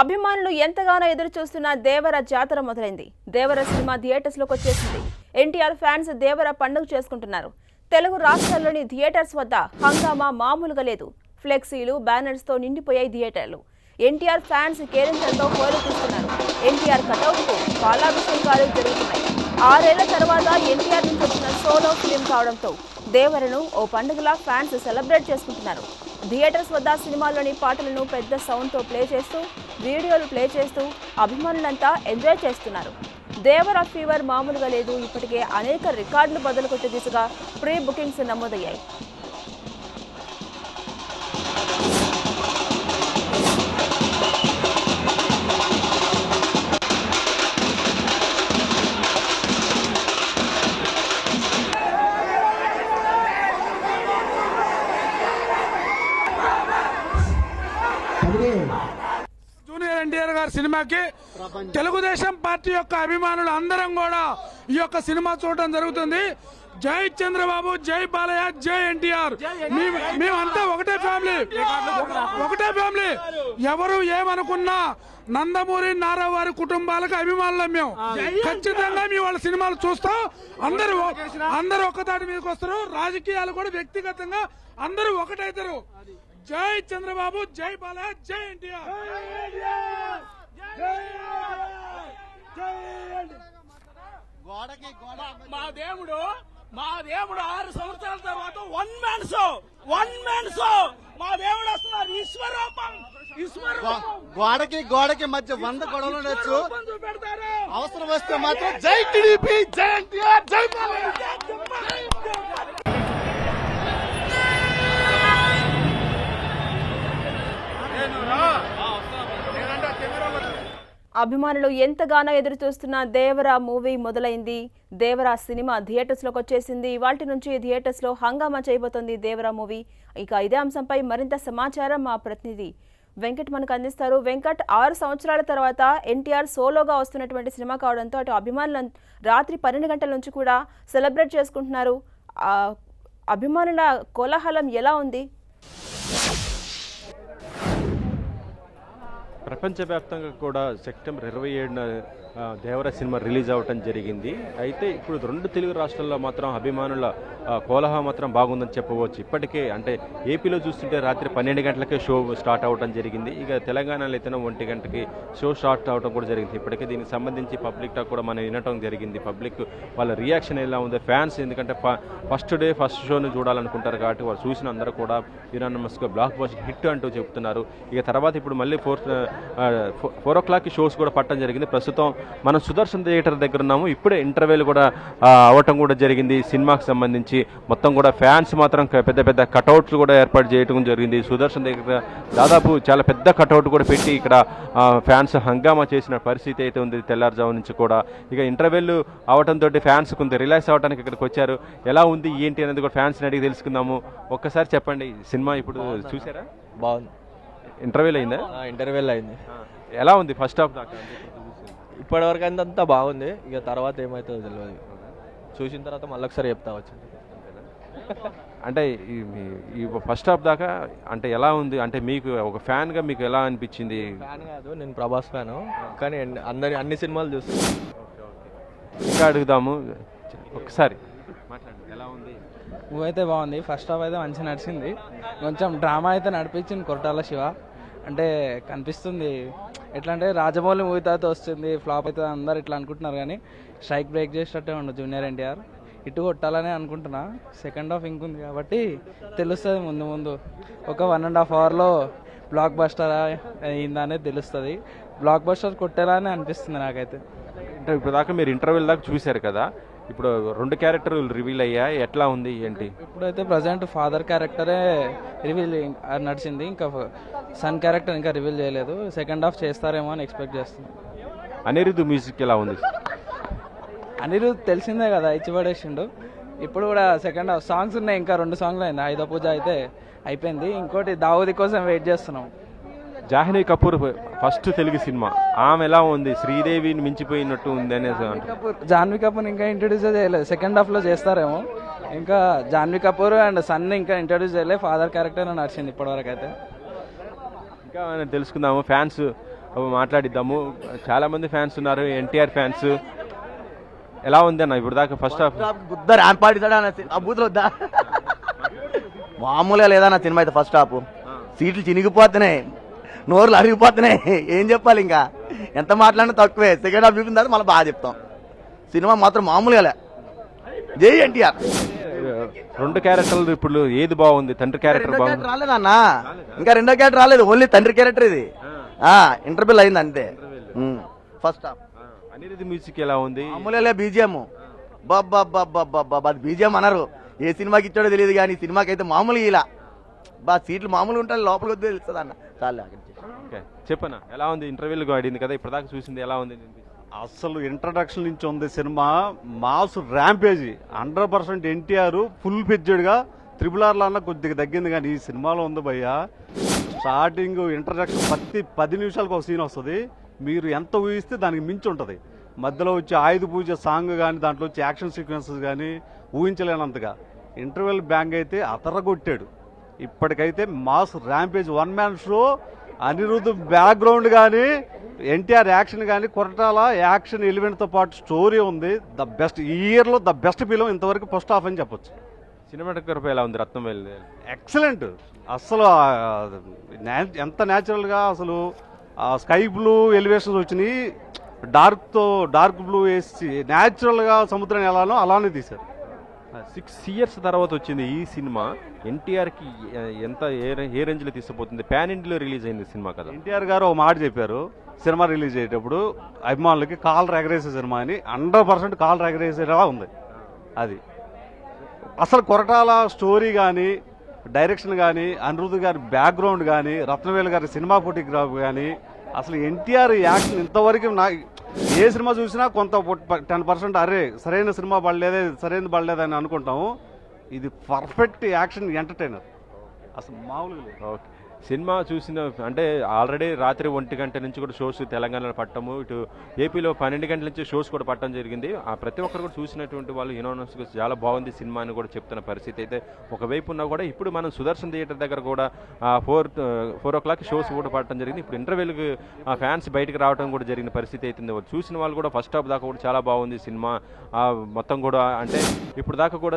అభిమానులు ఎంతగానో ఎదురు చూస్తున్న దేవర జాతర మొదలైంది. దేవర సినిమా థియేటర్స్లోకి వచ్చేసింది. ఎన్టీఆర్ ఫ్యాన్స్ దేవర పండుగ చేసుకుంటున్నారు. తెలుగు రాష్ట్రాల్లోని థియేటర్స్ వద్ద హంగామా మామూలుగా లేదు. ఫ్లెక్సీలు బ్యానర్స్తో నిండిపోయాయి థియేటర్లు. ఎన్టీఆర్ ఫ్యాన్స్ కేరింతలతో హోరెత్తిస్తున్నారు ఎన్టీఆర్ కటౌట్కు పాలాభిషేకాలు జరుగుతున్నాయి ఆరేళ్ళ తర్వాత ఎన్టీఆర్ నుంచి వచ్చిన సోలో ఫిలిం కావడంతో దేవరను ఓ పండుగలా ఫ్యాన్స్ సెలబ్రేట్ చేసుకుంటున్నారు. థియేటర్స్ వద్ద సినిమాలోని పాటలను పెద్ద సౌండ్తో ప్లే చేస్తూ వీడియోలు ప్లే చేస్తూ అభిమానులంతా ఎంజాయ్ చేస్తున్నారు. దేవర ఫీవర్ మామూలుగా లేదు ఇప్పటికే అనేక రికార్డులు బదులు కొట్టే దిశగా ప్రీ బుకింగ్స్ నమోదయ్యాయి. జూనియర్ ఎన్టీఆర్ గారి సినిమాకి తెలుగుదేశం పార్టీ యొక్క అభిమానులు అందరం కూడా ఈ యొక్క సినిమా చూడటం జరుగుతుంది. జై చంద్రబాబు జై బాలయ్య జై ఎన్టీఆర్. మేము- మేమంతా ఒకటే ఫ్యామిలీ. ఒకటే ఫ్యామిలీ. ఎవరు ఏమనుకున్నా నందమూరి నారా వారి కుటుంబాలకు అభిమానులం మేము ఖచ్చితంగా మీ వాళ్ళ సినిమాలు చూస్తాం. అందరూ అందరూ ఒక్కదాటి మీదకి వస్తారు. రాజకీయాలు కూడా వ్యక్తిగతంగా అందరూ ఒకటైతారు. జై చంద్రబాబు జై బాలయ్య జై ఎన్టీఆర్ మా దేవుడు మా దేవుడు ఆరు సంవత్సరాల తర్వాత one man show one man show మా దేవుడు వస్తున్నారు ఈశ్వరూపం గోడకి గోడకి మధ్య వంద గొడవలు ఉండొచ్చు. అవసరం వస్తే మాత్రం జై టీడీపీ జై ఎన్టీఆర్ జై బాలయ్య అభిమానులు ఎంతగానో ఎదురు చూస్తున్న దేవర మూవీ మొదలైంది. దేవర సినిమా థియేటర్స్లోకి వచ్చేసింది. వాటి నుంచి థియేటర్స్లో హంగామా చేయబోతోంది దేవర మూవీ. ఇక ఇదే అంశంపై మరింత సమాచారం మా ప్రతినిధి వెంకట్ మనకు అందిస్తారు. వెంకట్ ఆరు సంవత్సరాల తర్వాత ఎన్టీఆర్ సోలోగా వస్తున్నటువంటి సినిమా కావడంతో అటు అభిమానులు రాత్రి పన్నెండు గంటల నుంచి కూడా సెలబ్రేట్ చేసుకుంటున్నారు. అభిమానుల కోలాహలం ఎలా ఉంది? ప్రపంచవ్యాప్తంగా కూడా సెప్టెంబర్ ఇరవై ఏడున దేవర సినిమా రిలీజ్ అవ్వటం జరిగింది. అయితే ఇప్పుడు రెండు తెలుగు రాష్ట్రాల్లో మాత్రం అభిమానుల ఆ, మాత్రం బాగుందని చెప్పవచ్చు. ఇప్పటికే అంటే ఏపీలో చూస్తుంటే రాత్రి పన్నెండు గంటలకే షో స్టార్ట్ అవ్వడం జరిగింది. ఇక తెలంగాణలో అయితేనే ఒంటి గంటకి షో స్టార్ట్ అవ్వడం కూడా జరిగింది. ఇప్పటికే దీనికి సంబంధించి పబ్లిక్ టాక్ కూడా మనం వినటం జరిగింది. పబ్లిక్ వాళ్ళ రియాక్షన్ ఎలా ఉంది ఫ్యాన్స్ ఎందుకంటే ఫస్ట్ డే ఫస్ట్ షోని చూడాలనుకుంటారు కాబట్టి వాళ్ళు చూసిన అందరూ కూడా యునానమస్గా బ్లాక్ బస్టర్ హిట్ అంటూ చెప్తున్నారు. ఇక తర్వాత ఇప్పుడు మళ్ళీ ఫోర్ ఫోర్ ఓ క్లాక్కి షోస్ కూడా పట్టడం జరిగింది. ప్రస్తుతం మనం సుదర్శన్ థియేటర్ దగ్గర ఉన్నాము. ఇప్పుడే ఇంటర్వ్యూలు కూడా అవ్వటం కూడా జరిగింది. సినిమాకి సంబంధించి మొత్తం కూడా ఫ్యాన్స్ మాత్రం పెద్ద పెద్ద కటౌట్లు కూడా ఏర్పాటు చేయడం జరిగింది. సుదర్శన్ దగ్గర దాదాపు చాలా పెద్ద కటౌట్ కూడా పెట్టి ఇక్కడ ఫ్యాన్స్ హంగామా చేసిన పరిస్థితి అయితే ఉంది తెల్లారుజాము నుంచి కూడా. ఇక ఇంటర్వ్యూలు అవడంతో ఫ్యాన్స్ కొంత రిలాక్స్ అవ్వడానికి ఇక్కడికి వచ్చారు. ఎలా ఉంది ఏంటి అనేది కూడా ఫ్యాన్స్ని అడిగి తెలుసుకుందాము. ఒక్కసారి చెప్పండి సినిమా ఇప్పుడు చూసారా? బాగుంది. ఇంటర్వ్యూలు అయిందా? ఇంటర్వెల్ అయింది. ఎలా ఉంది ఫస్ట్ హాఫ్ దాకా? ఇప్పటివరకు అయితే అంతా బాగుంది. ఇక తర్వాత ఏమవుతుందో తెలియదు చూసిన తర్వాత మళ్ళీ ఒకసారి చెప్తా వచ్చి అంటే ఈ ఫస్ట్ హాఫ్ దాకా అంటే ఎలా ఉంది? అంటే మీకు ఒక ఫ్యాన్గా మీకు ఎలా అనిపించింది? ఫ్యాన్ కాదు నేను ప్రభాస్ ఫ్యాను. కానీ అన్ని- అందరి అన్ని సినిమాలు చూస్తాను ఇంకా అడుగుదాము. ఒకసారి. మాట్లాడండి ఎలా ఉంది? మూవీ అయితే బాగుంది. ఫస్ట్ హాఫ్ అయితే మంచిగా నడిచింది. కొంచెం డ్రామా అయితే నడిపించింది కొరటాల శివ. అంటే కనిపిస్తుంది. ఎట్లా అంటే రాజమౌళి మూవీ తర్వాత వస్తుంది ఫ్లాప్ అవుతుంది అందరు ఇట్లా అనుకుంటున్నారు కానీ స్ట్రైక్ బ్రేక్ చేసేటట్టే ఉండదు జూనియర్ ఎన్టీఆర్. ఇటు కొట్టాలనే అనుకుంటున్నా. సెకండ్ హాఫ్ ఇంకుంది కాబట్టి తెలుస్తుంది ముందు ముందు. ఒక వన్ అండ్ హాఫ్ అవర్లో బ్లాక్ బస్టర్ అయిందా అనేది తెలుస్తుంది. బ్లాక్ బస్టర్ కొట్టేలానే అనిపిస్తుంది నాకైతే. అంటే ఇప్పుడు దాకా మీరు ఇంటర్వ్యూ దాకా చూశారు కదా? ఇప్పుడు రెండు క్యారెక్టర్లు రివీల్ అయ్యాయి. ఎట్లా ఉంది ఏంటి? ఇప్పుడైతే ప్రజెంట్ ఫాదర్ క్యారెక్టరే రివీల్ నడిచింది. ఇంకా సన్ క్యారెక్టర్ ఇంకా రివీల్ చేయలేదు. సెకండ్ హాఫ్ చేస్తారేమో అని ఎక్స్పెక్ట్ చేస్తున్నాం. అనిరుద్ధ్ మ్యూజిక్ ఎలా ఉంది? అనిరుద్ తెలిసిందే కదా ఇచ్చి పడేసిండు. ఇప్పుడు కూడా సెకండ్ హాఫ్ సాంగ్స్ ఉన్నాయి. ఇంకా రెండు సాంగ్లు అయింది ఆయుధ పూజ అయితే అయిపోయింది. ఇంకోటి దావుది కోసం వెయిట్ చేస్తున్నాం. Janhvi Kapoor first Telugu cinema. ఆమె ఎలా ఉంది? శ్రీదేవిని మించిపోయినట్టు ఉంది అనేసి అంటారు కపూర్ జాన్వీ కపూర్ ఇంకా ఇంట్రడ్యూస్ చేయలేదు. సెకండ్ హాఫ్లో చేస్తారేమో. ఇంకా జాన్వీ కపూర్ అండ్ సన్ ఇంకా ఇంట్రడ్యూస్ చేయలేదు ఫాదర్ క్యారెక్టర్ నడిచింది ఇప్పటివరకు అయితే ఇంకా తెలుసుకుందాము. ఫ్యాన్స్ మాట్లాడిద్దాము. చాలా మంది ఫ్యాన్స్ ఉన్నారు. ఎన్టీఆర్ ఫ్యాన్స్ ఎలా ఉంది అన్న ఇప్పుడు దాకా ఫస్ట్ హాఫ్ బుద్ధ ర్యాంప్ పాడిస్తాడా అన్న సి- ఆ బూతులు వద్దా? మామూలుగా లేదన్న సినిమా అయితే ఫస్ట్ హాఫ్ సీట్లు చినిగిపోతున్నాయి. నోర్లు అరిగిపోతున్నాయి. ఏం చెప్పాలి ఇంకా? ఎంత మాట్లాడినా తక్కువే. సెకండ్ హాఫ్ చూపిన తర్వాత మళ్ళీ బాగా చెప్తాం. సినిమా మాత్రం మామూలుగా జై ఎన్టీఆర్. రెండు క్యారెక్టర్లు ఇప్పుడు ఏది బాగుంది? తండ్రి క్యారెక్టర్ బాగుంది. క్యారెక్టర్ రాలేదన్న ఇంకా రెండో క్యారెక్టర్ రాలేదు. ఓన్లీ తండ్రి క్యారెక్టర్ ఇది. ఇంటర్వ్యూల్ అయింది అంతే. ఫస్ట్ హాఫ్ అనిరుద్ధి మ్యూజిక్ ఎలా ఉంది? మామూలుగా బీజిఎం. బాబా అది బీజిఎం అన్నారు ఏ సినిమాకి ఇచ్చాడో తెలియదు కానీ సినిమాకి అయితే మామూలుగా ఇలా. బా సీట్లు మామూలుగా ఉంటాయి లోపలికి వద్ద తెలుస్తుంది అన్న? చాలే. ఓకే. చెప్పనా? ఎలా ఉంది ఇంటర్వ్యూలకు ఆడింది కదా ఇప్పటిదాకా చూసింది ఎలా ఉంది అసలు ఇంట్రడక్షన్ నుంచి ఉంది cinema mass rampage hundred percent NTR ఫుల్గా త్రిబుల్ ఆర్ అన్న కొద్దిగా తగ్గింది కానీ ఈ సినిమాలో ఉంది భయ్య. స్టార్టింగ్ ఇంట్రడక్షన్ ప్రతి పది నిమిషాలకు ఒక సీన్ వస్తుంది. మీరు ఎంత ఊహిస్తే దానికి మించి ఉంటుంది. మధ్యలో వచ్చే ఆయుధ పూజ సాంగ్ కానీ దాంట్లో వచ్చే యాక్షన్ సీక్వెన్సెస్ కానీ ఊహించలేనంతగా. ఇంటర్వెల్ బ్యాంగ్ అయితే అతరగొట్టాడు. ఇప్పటికైతే mass rampage one man show Anirudh background కానీ ఎన్టీఆర్ యాక్షన్ కానీ కొరటాల యాక్షన్ ఎలిమెంట్తో పాటు స్టోరీ ఉంది. ద బెస్ట్ ఈ ఇయర్లో ద బెస్ట్ ఫిలిం ఇంతవరకు ఫస్ట్ హాఫ్ అని చెప్పొచ్చు. సినిమాటోగ్రఫీ ఎలా ఉంది రత్నం ఎక్సలెంట్ అసలు ఎంత న్యాచురల్గా అసలు స్కై బ్లూ ఎలివేషన్స్ వచ్చినాయి. డార్క్తో డార్క్ బ్లూ వేసి న్యాచురల్గా సముద్రం ఎలానో అలానే తీశారు. సిక్స్ ఇయర్స్ తర్వాత వచ్చింది ఈ సినిమా. ఎన్టీఆర్కి ఎంత ఏ ఏ రేంజ్లో తీసుకుపోతుంది? ప్యాన్ ఇండియాలో రిలీజ్ అయింది సినిమా కదా. ఎన్టీఆర్ గారు ఒక మాట చెప్పారు. సినిమా రిలీజ్ అయ్యేటప్పుడు అభిమానులకి కాల్ రెగరేసే సినిమా అని హండ్రెడ్ పర్సెంట్ కాల్ రెగరేసేలా ఉంది. అది. అసలు కొరటాల స్టోరీ కానీ డైరెక్షన్ కానీ అనిరుద్ధ్ గారి బ్యాక్గ్రౌండ్ కానీ రత్నవేలు గారి సినిమా ఫోటోగ్రాఫ్ కానీ అసలు ఎన్టీఆర్ యాక్షన్ ఇంతవరకు నా ఏ సినిమా చూసినా కొంత టెన్ పర్సెంట్ అరే సరైన సినిమా పడలేదే సరైనది పడలేదని అనుకుంటాము. ఇది పర్ఫెక్ట్ యాక్షన్ ఎంటర్టైనర్. అసలు మామూలుగా లేదు. ఓకే. సినిమా చూసిన అంటే ఆల్రెడీ రాత్రి ఒంటి గంట నుంచి కూడా షోస్ తెలంగాణలో పట్టము. ఇటు ఏపీలో పన్నెండు గంటల నుంచి షోస్ కూడా పట్టడం జరిగింది. ఆ ప్రతి ఒక్కరు కూడా చూసినటువంటి వాళ్ళు యూనానస్గా చాలా బాగుంది సినిమా అని కూడా చెప్తున్న పరిస్థితి అయితే ఒకవైపు ఉన్నా కూడా ఇప్పుడు మనం సుదర్శన్ థియేటర్ దగ్గర కూడా four four o'clock shows కూడా పట్టడం జరిగింది. ఇప్పుడు ఇంటర్వెల్కి ఆ ఫ్యాన్స్ బయటకు రావడం కూడా జరిగిన పరిస్థితి అవుతుంది చూసిన వాళ్ళు కూడా ఫస్ట్ హాఫ్ దాకా కూడా చాలా బాగుంది సినిమా. మొత్తం కూడా అంటే ఇప్పుడు దాకా కూడా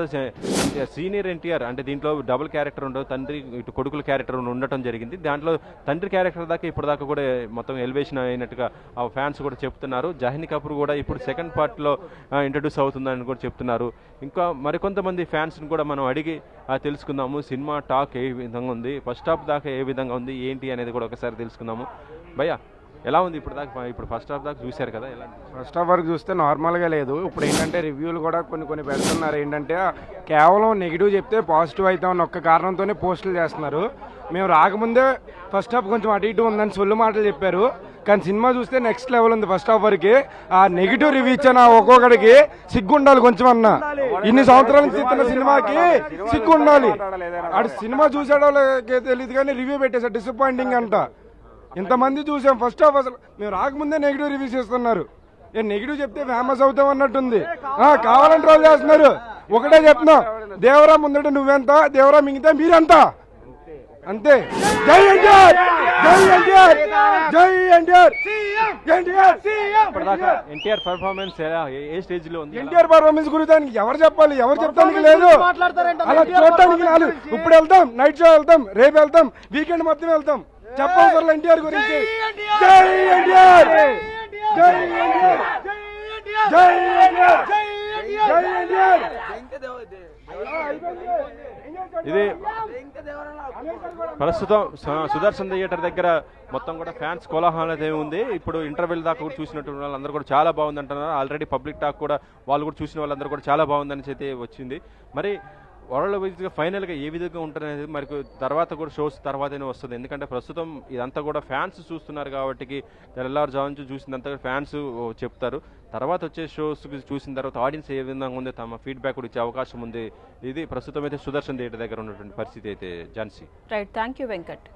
సీనియర్ ఎన్టీఆర్ అంటే దీంట్లో డబుల్ క్యారెక్టర్ ఉండదు తండ్రి ఇటు కొడుకుల క్యారెక్టర్ ఉండటం జరిగింది. దాంట్లో తండ్రి క్యారెక్టర్ దాకా ఇప్పుడు దాకా కూడా మొత్తం ఎలివేషన్ అయినట్టుగా ఆ ఫ్యాన్స్ కూడా చెప్తున్నారు. జహని కపూర్ కూడా ఇప్పుడు సెకండ్ పార్ట్లో ఇంట్రడ్యూస్ అవుతుందని కూడా చెప్తున్నారు. ఇంకా మరికొంతమంది ఫ్యాన్స్ని కూడా మనం అడిగి తెలుసుకుందాము. సినిమా టాక్ ఏ విధంగా ఉంది? ఫస్ట్ హాఫ్ దాకా ఏ విధంగా ఉంది? ఏంటి అనేది కూడా ఒకసారి తెలుసుకుందాము. భయ్యా. ఎలా ఉంది ఇప్పుడు దాకా? ఇప్పుడు ఫస్ట్ హాఫ్ దాకా చూశారు కదా ఎలా ఫస్ట్ హాఫ్ వరకు చూస్తే నార్మల్గా లేదు. ఇప్పుడు ఏంటంటే రివ్యూలు కూడా కొన్ని కొన్ని పెడుతున్నారు. ఏంటంటే కేవలం నెగిటివ్ చెప్తే పాజిటివ్ అవుతామని ఒక్క కారణంతోనే పోస్టులు చేస్తున్నారు. మేము రాకముందే ఫస్ట్ హాఫ్ కొంచెం అటు ఇటు ఉందని సొల్లు మాటలు చెప్పారు. కానీ సినిమా చూస్తే నెక్స్ట్ లెవెల్ ఉంది ఫస్ట్ హాఫ్ వరకు. ఆ నెగిటివ్ రివ్యూ ఇచ్చిన ఒక్కొక్కడికి సిగ్గు ఉండాలి కొంచెం అన్న. ఇన్ని సంవత్సరాల నుంచి ఇస్తున్న సినిమాకి సిగ్గు ఉండాలి అటు సినిమా చూసేటోళ్ళకి తెలియదు కానీ రివ్యూ పెట్టేసారు డిసప్పాయింటింగ్ అంట. ఇంతమంది చూసాం. ఫస్ట్ హాఫ్ అసలు మేము రాకముందే నెగిటివ్ రివ్యూస్ ఇస్తున్నారు ఏ నెగిటివ్ చెప్తే ఫేమస్ అవుతాం అన్నట్టుంది. ఆ, కావాలని ట్రోల్ చేస్తున్నారు. ఒకటే చెప్తున్నా. దేవరా ముందట నువ్వెంత దేవరా మిగతా మీరెంత? అంతే. జై ఎన్టీఆర్! జై ఎన్టీఆర్! జై ఎన్టీఆర్! ఎన్టీఆర్! ఎన్టీఆర్ పర్ఫార్మెన్స్ ఏ- స్టేజ్లో ఉంది? ఎన్టీఆర్ పర్ఫార్మెన్స్ గురించి దానికి ఎవరు చెప్పాలి? ఎవరు చెప్తానికి లేదు. అలా చూడటానికి ఇప్పుడు వెళ్తాం నైట్ షో వెళ్తాం రేపు వెళ్తాం వీకెండ్ మొత్తం వెళ్తాం. చెప్పవసరం ఎన్టీఆర్ గురించి. జై ఎన్టీఆర్! జై ఎన్టీఆర్! జై ఎన్టీఆర్! జై ఎన్టీఆర్! ఇది ప్రస్తుతం సుదర్శన్ థియేటర్ దగ్గర మొత్తం కూడా ఫ్యాన్స్ కోలాహలం అయితే ఉంది. ఇప్పుడు ఇంటర్వెల్ దాకా కూడా చూసినటువంటి వాళ్ళందరూ కూడా చాలా బాగుంది అంటున్నారు ఆల్రెడీ పబ్లిక్ టాక్ కూడా వాళ్ళు కూడా చూసిన వాళ్ళందరూ కూడా చాలా బాగుందని అయితే వచ్చింది. మరి వరల్డ్ వైజ్గా ఫైనల్గా ఏ విధంగా ఉంటుందనేది మరి తర్వాత కూడా షోస్ తర్వాతనే వస్తుంది. ఎందుకంటే ప్రస్తుతం ఇదంతా కూడా ఫ్యాన్స్ చూస్తున్నారు కాబట్టి తెల్లవారుజాము నుంచి చూసినంత ఫ్యాన్స్ చెప్తారు. తర్వాత వచ్చే షోస్ చూసిన తర్వాత ఆడియన్స్ ఏ విధంగా ఉంది తమ ఫీడ్బ్యాక్ కూడా ఇచ్చే అవకాశం ఉంది. ఇది ప్రస్తుతం అయితే సుదర్శన్ థియేటర్ దగ్గర ఉన్నటువంటి పరిస్థితి అయితే Jhansi. Right thank you Venkat